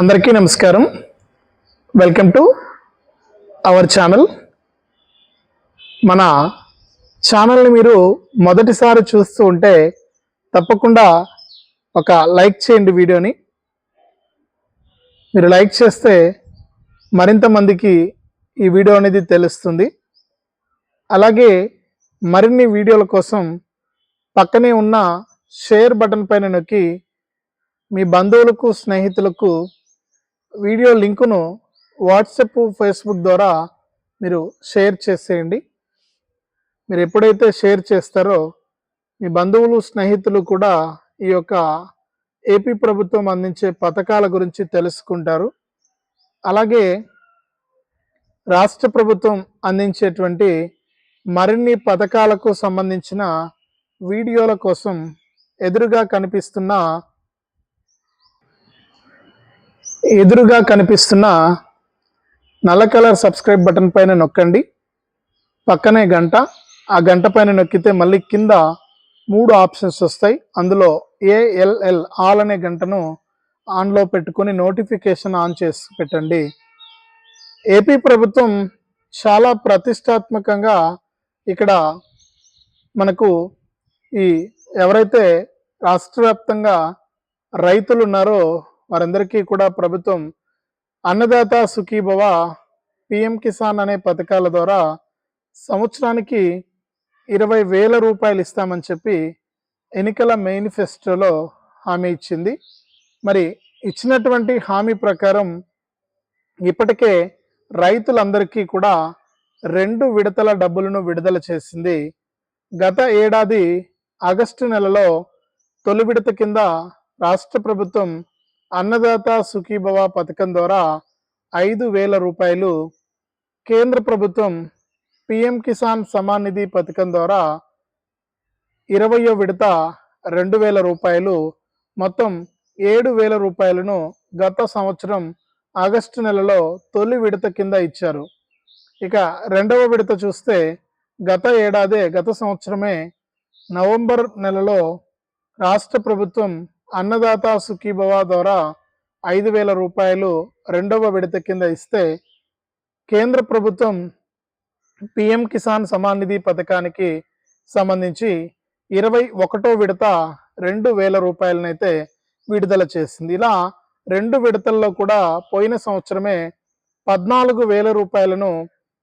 అందరికీ నమస్కారం. Welcome to our channel మన ఛానల్ని మీరు మొదటిసారి చూస్తూ ఉంటే తప్పకుండా ఒక లైక్ చేయండి వీడియోని. మీరు లైక్ చేస్తే మరింత మందికి ఈ వీడియో అనేది తెలుస్తుంది. అలాగే మరిన్ని వీడియోల కోసం పక్కనే ఉన్న షేర్ బటన్ పైన నొక్కి మీ బంధువులకు స్నేహితులకు వీడియో లింకును వాట్సాప్ ఫేస్బుక్ ద్వారా మీరు షేర్ చేసేయండి. మీరు ఎప్పుడైతే షేర్ చేస్తారో మీ బంధువులు స్నేహితులు కూడా ఈ యొక్క ఏపీ ప్రభుత్వం అందించే పథకాల గురించి తెలుసుకుంటారు. అలాగే రాష్ట్ర ప్రభుత్వం అందించేటువంటి మరిన్ని పథకాలకు సంబంధించిన వీడియోల కోసం ఎదురుగా కనిపిస్తున్న ఎదురుగా కనిపిస్తున్న నల్ల కలర్ సబ్స్క్రైబ్ బటన్ పైన నొక్కండి. పక్కనే గంట ఆ గంట పైన నొక్కితే మళ్ళీ కింద మూడు ఆప్షన్స్ వస్తాయి. అందులో ఏఎల్ఎల్ ఆల్ అనే గంటను ఆన్లో పెట్టుకొని నోటిఫికేషన్ ఆన్ చేసి పెట్టండి. ఏపీ ప్రభుత్వం చాలా ప్రతిష్టాత్మకంగా ఇక్కడ మనకు ఈ ఎవరైతే రాష్ట్ర వ్యాప్తంగా రైతులు ఉన్నారో వారందరికీ కూడా ప్రభుత్వం అన్నదాత సుఖీభవ పిఎం కిసాన్ అనే పథకాల ద్వారా సంవత్సరానికి ఇరవై వేల రూపాయలు ఇస్తామని చెప్పి ఎన్నికల మేనిఫెస్టోలో హామీ ఇచ్చింది. మరి ఇచ్చినటువంటి హామీ ప్రకారం ఇప్పటికే రైతులందరికీ కూడా రెండు విడతల డబ్బులను విడుదల చేసింది. గత ఏడాది ఆగస్టు నెలలో తొలి విడత కింద రాష్ట్ర ప్రభుత్వం అన్నదాత సుఖీభవ పథకం ద్వారా ఐదు వేల రూపాయలు కేంద్ర ప్రభుత్వం పిఎం కిసాన్ సమాన్ నిధి పథకం ద్వారా ఇరవయో విడత రెండు వేల రూపాయలు మొత్తం ఏడు వేల రూపాయలను గత సంవత్సరం ఆగస్టు నెలలో తొలి విడత కింద ఇచ్చారు. ఇక రెండవ విడత చూస్తే గత ఏడాదే గత సంవత్సరమే నవంబర్ నెలలో రాష్ట్ర ప్రభుత్వం అన్నదాత సుఖీభవ ద్వారా ఐదు వేల రూపాయలు రెండవ విడత కింద ఇస్తే కేంద్ర ప్రభుత్వం పిఎం కిసాన్ సమాన్ నిధి పథకానికి సంబంధించి ఇరవై ఒకటో విడత రెండు వేల రూపాయలనైతే విడుదల చేసింది. ఇలా రెండు విడతల్లో కూడా పోయిన సంవత్సరమే పద్నాలుగు వేల రూపాయలను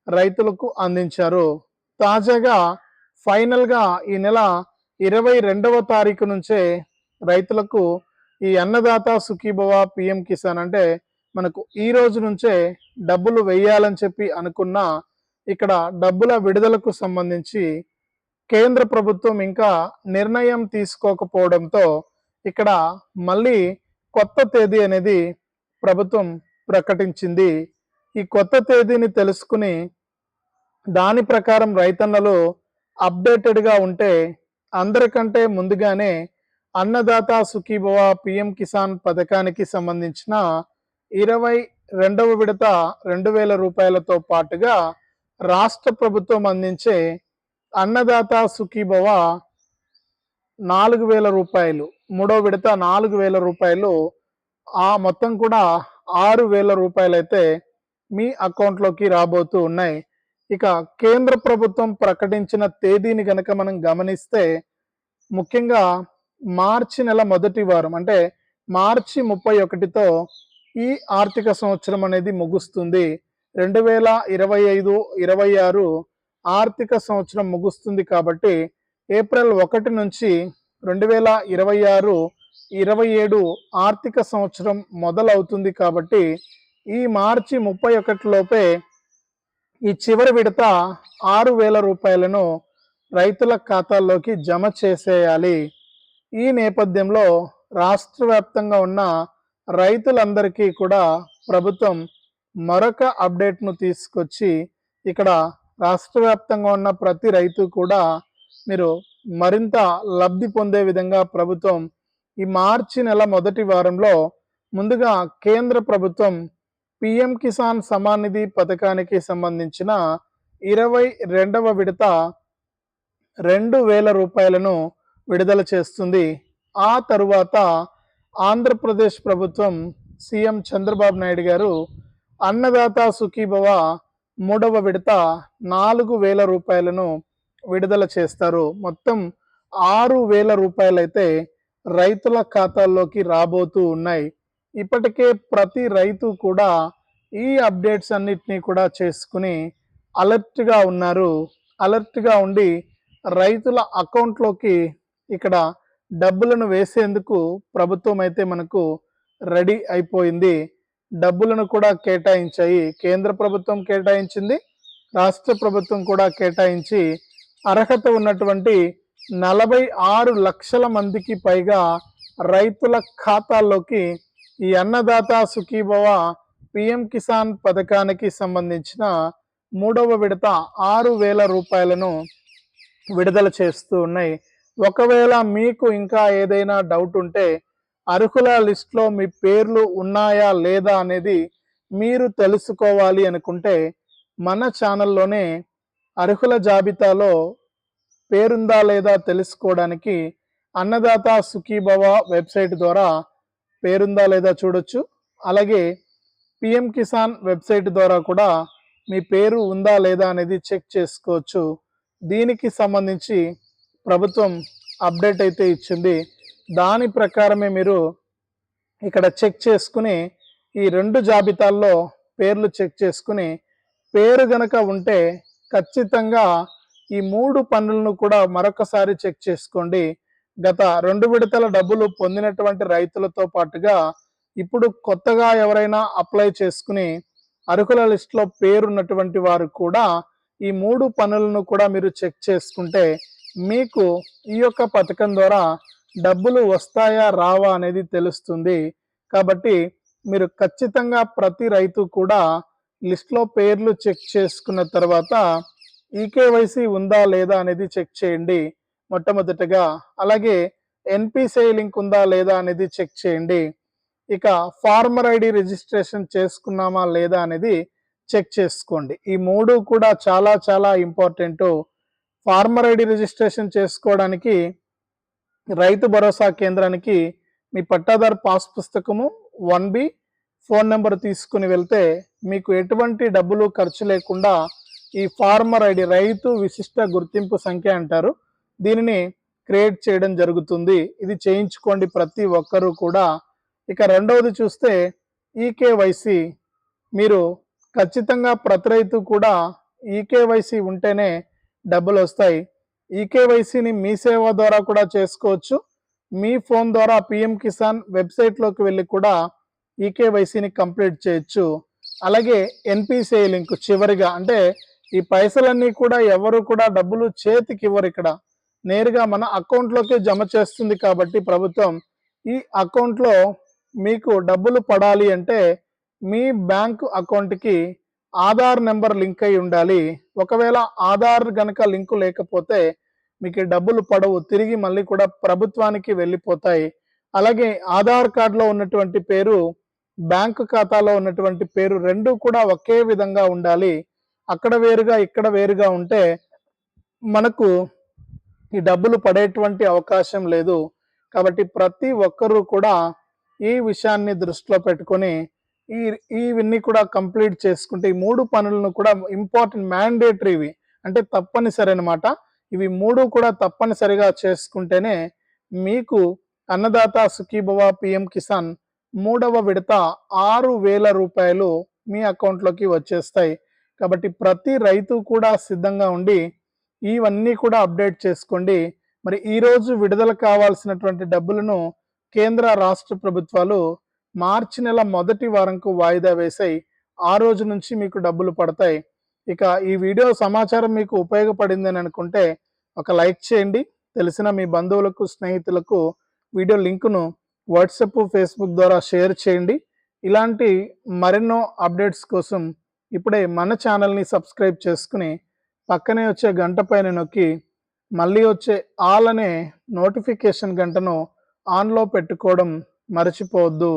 రైతులకు అందించారు. తాజాగా ఫైనల్గా ఈ నెల ఇరవై రెండవ తారీఖు నుంచే రైతులకు ఈ అన్నదాత సుఖీభవ పిఎం కిసాన్ అంటే మనకు ఈ రోజు నుంచే డబ్బులు వెయ్యాలని చెప్పి అనుకున్న ఇక్కడ డబ్బుల విడుదలకు సంబంధించి కేంద్ర ప్రభుత్వం ఇంకా నిర్ణయం తీసుకోకపోవడంతో ఇక్కడ మళ్ళీ కొత్త తేదీ అనేది ప్రభుత్వం ప్రకటించింది. ఈ కొత్త తేదీని తెలుసుకుని దాని ప్రకారం రైతన్నలు అప్డేటెడ్గా ఉంటే అందరికంటే ముందుగానే అన్నదాత సుఖీభవ పిఎం కిసాన్ పథకానికి సంబంధించిన ఇరవై రెండవ విడత రెండు వేల రూపాయలతో పాటుగా రాష్ట్ర ప్రభుత్వం అందించే అన్నదాత సుఖీభవ నాలుగు వేల రూపాయలు మూడో విడత నాలుగు వేల రూపాయలు ఆ మొత్తం కూడా ఆరు వేల రూపాయలు అయితే మీ అకౌంట్లోకి రాబోతూ ఉన్నాయి. ఇక కేంద్ర ప్రభుత్వం ప్రకటించిన తేదీని గనక మనం గమనిస్తే ముఖ్యంగా మార్చి నెల మొదటి వారం అంటే మార్చి ముప్పై ఒకటితో ఈ ఆర్థిక సంవత్సరం అనేది ముగుస్తుంది. రెండు వేల ఇరవై ఐదు ఇరవై ఆరు ఆర్థిక సంవత్సరం ముగుస్తుంది కాబట్టి ఏప్రిల్ ఒకటి నుంచి రెండు వేల ఇరవై ఆరు ఇరవై ఏడు ఆర్థిక సంవత్సరం మొదలవుతుంది కాబట్టి ఈ మార్చి ముప్పై ఒకటిలోపే ఈ చివరి విడత ఆరు వేల రూపాయలను రైతుల ఖాతాల్లోకి జమ చేసేయాలి. ఈ నేపథ్యంలో రాష్ట్ర వ్యాప్తంగా ఉన్న రైతులందరికీ కూడా ప్రభుత్వం మరొక అప్డేట్ను తీసుకొచ్చి ఇక్కడ రాష్ట్ర వ్యాప్తంగా ఉన్న ప్రతి రైతు కూడా మీరు మరింత లబ్ధి పొందే విధంగా ప్రభుత్వం ఈ మార్చి నెల మొదటి వారంలో ముందుగా కేంద్ర ప్రభుత్వం పిఎం కిసాన్ సమాన్ నిధి పథకానికి సంబంధించిన ఇరవై రెండవ విడత రెండు వేల రూపాయలను విడుదల చేస్తుంది. ఆ తరువాత ఆంధ్రప్రదేశ్ ప్రభుత్వం సీఎం చంద్రబాబు నాయుడు గారు అన్నదాత సుఖీభవ మూడవ విడత నాలుగు వేల రూపాయలను విడుదల చేస్తారు. మొత్తం ఆరు వేల రూపాయలైతే రైతుల ఖాతాల్లోకి రాబోతూ ఉన్నాయి. ఇప్పటికే ప్రతి రైతు కూడా ఈ అప్డేట్స్ అన్నిటినీ కూడా చేసుకుని అలర్ట్గా ఉన్నారు. అలర్ట్గా ఉండి రైతుల అకౌంట్లోకి ఇక్కడ డబ్బులను వేసేందుకు ప్రభుత్వం అయితే మనకు రెడీ అయిపోయింది. డబ్బులను కూడా కేటాయించాయి. కేంద్ర ప్రభుత్వం కేటాయించింది. రాష్ట్ర ప్రభుత్వం కూడా కేటాయించి అర్హత ఉన్నటువంటి నలభై ఆరు లక్షల మందికి పైగా రైతుల ఖాతాల్లోకి ఈ అన్నదాత సుఖీభవ పిఎం కిసాన్ పథకానికి సంబంధించిన మూడవ విడత ఆరు వేల రూపాయలను విడుదల చేస్తూ ఉన్నాయి. ఒకవేళ మీకు ఇంకా ఏదైనా డౌట్ ఉంటే అర్హుల లిస్ట్లో మీ పేర్లు ఉన్నాయా లేదా అనేది మీరు తెలుసుకోవాలి అనుకుంటే మన ఛానల్లోనే అర్హుల జాబితాలో పేరుందా లేదా తెలుసుకోవడానికి అన్నదాత సుఖీభవ వెబ్సైట్ ద్వారా పేరుందా లేదా చూడొచ్చు. అలాగే పిఎం కిసాన్ వెబ్సైట్ ద్వారా కూడా మీ పేరు ఉందా లేదా అనేది చెక్ చేసుకోవచ్చు. దీనికి సంబంధించి ప్రభుత్వం అప్డేట్ అయితే ఇచ్చింది. దాని ప్రకారమే మీరు ఇక్కడ చెక్ చేసుకుని ఈ రెండు జాబితాల్లో పేర్లు చెక్ చేసుకుని పేరు గనక ఉంటే ఖచ్చితంగా ఈ మూడు పనులను కూడా మరొకసారి చెక్ చేసుకోండి. గత రెండు విడతల డబ్బులు పొందినటువంటి రైతులతో పాటుగా ఇప్పుడు కొత్తగా ఎవరైనా అప్లై చేసుకుని అర్హుల లిస్టులో పేరున్నటువంటి వారు కూడా ఈ మూడు పనులను కూడా మీరు చెక్ చేసుకుంటే మీకు ఈ యొక్క పథకం ద్వారా డబ్బులు వస్తాయా రావా అనేది తెలుస్తుంది. కాబట్టి మీరు ఖచ్చితంగా ప్రతి రైతు కూడా లిస్ట్లో పేర్లు చెక్ చేసుకున్న తర్వాత ఈకేవైసీ ఉందా లేదా అనేది చెక్ చేయండి మొట్టమొదటగా. అలాగే ఎన్పిసిఐ లింక్ ఉందా లేదా అనేది చెక్ చేయండి. ఇక ఫార్మర్ ఐడి రిజిస్ట్రేషన్ చేసుకున్నామా లేదా అనేది చెక్ చేసుకోండి. ఈ మూడు కూడా చాలా చాలా ఇంపార్టెంటు. ఫార్మర్ ఐడి రిజిస్ట్రేషన్ చేసుకోవడానికి రైతు భరోసా కేంద్రానికి మీ పట్టాదారు పాస్ పుస్తకము వన్ బి ఫోన్ నెంబర్ తీసుకుని వెళ్తే మీకు ఎటువంటి డబ్బులు ఖర్చు లేకుండా ఈ ఫార్మర్ ఐడి రైతు విశిష్ట గుర్తింపు సంఖ్య అంటారు. దీనిని క్రియేట్ చేయడం జరుగుతుంది. ఇది చేయించుకోండి ప్రతి ఒక్కరూ కూడా. ఇక రెండవది చూస్తే ఈకేవైసీ మీరు ఖచ్చితంగా ప్రతి రైతు కూడా ఈకేవైసీ ఉంటేనే డబ్బులు వస్తాయి. ఈకేవైసీని మీ సేవ ద్వారా కూడా చేసుకోవచ్చు. మీ ఫోన్ ద్వారా పిఎం కిసాన్ వెబ్సైట్లోకి వెళ్ళి కూడా ఈకేవైసీని కంప్లీట్ చేయొచ్చు. అలాగే ఎన్పిసిఐ లింక్ చివరిగా అంటే ఈ పైసలన్నీ కూడా ఎవరు కూడా డబ్బులు చేతికి ఇవ్వరు ఇక్కడ. నేరుగా మన అకౌంట్లోకి జమ చేస్తుంది కాబట్టి ప్రభుత్వం ఈ అకౌంట్లో మీకు డబ్బులు పడాలి అంటే మీ బ్యాంక్ అకౌంట్కి ఆధార్ నెంబర్ లింక్ అయి ఉండాలి. ఒకవేళ ఆధార్ గనక లింకు లేకపోతే మీకు డబ్బులు పడవు తిరిగి మళ్ళీ కూడా ప్రభుత్వానికి వెళ్ళిపోతాయి. అలాగే ఆధార్ కార్డులో ఉన్నటువంటి పేరు బ్యాంకు ఖాతాలో ఉన్నటువంటి పేరు రెండు కూడా ఒకే విధంగా ఉండాలి. అక్కడ వేరుగా ఇక్కడ వేరుగా ఉంటే మనకు ఈ డబ్బులు పడేటువంటి అవకాశం లేదు. కాబట్టి ప్రతి ఒక్కరూ కూడా ఈ విషయాన్ని దృష్టిలో పెట్టుకొని ఈ ఇవన్నీ కూడా కంప్లీట్ చేసుకుంటే ఈ మూడు పనులను కూడా ఇంపార్టెంట్ మ్యాండేటరీవి అంటే తప్పనిసరి అనమాట ఇవి మూడు కూడా తప్పనిసరిగా చేసుకుంటేనే మీకు అన్నదాత సుఖీభవ పిఎం కిసాన్ మూడవ విడత ఆరు వేల రూపాయలు మీ అకౌంట్లోకి వచ్చేస్తాయి. కాబట్టి ప్రతి రైతు కూడా సిద్ధంగా ఉండి ఇవన్నీ కూడా అప్డేట్ చేసుకోండి. మరి ఈరోజు విడుదల కావాల్సినటువంటి డబ్బులను కేంద్ర రాష్ట్ర ప్రభుత్వాలు మార్చి నెల మొదటి వారంకు వాయిదా వేసాయి ఆ రోజు నుంచి మీకు డబ్బులు పడతాయి. ఇక ఈ వీడియో సమాచారం మీకు ఉపయోగపడింది అని అనుకుంటే ఒక లైక్ చేయండి. తెలిసిన మీ బంధువులకు స్నేహితులకు వీడియో లింకును వాట్సాప్ ఫేస్బుక్ ద్వారా షేర్ చేయండి. ఇలాంటి మరెన్నో అప్డేట్స్ కోసం ఇప్పుడే మన ఛానల్ని సబ్స్క్రైబ్ చేసుకుని పక్కనే వచ్చే గంట పైన నొక్కి మళ్ళీ వచ్చే ఆల్ అనే నోటిఫికేషన్ గంటను ఆన్లో పెట్టుకోవడం మర్చిపోవద్దు.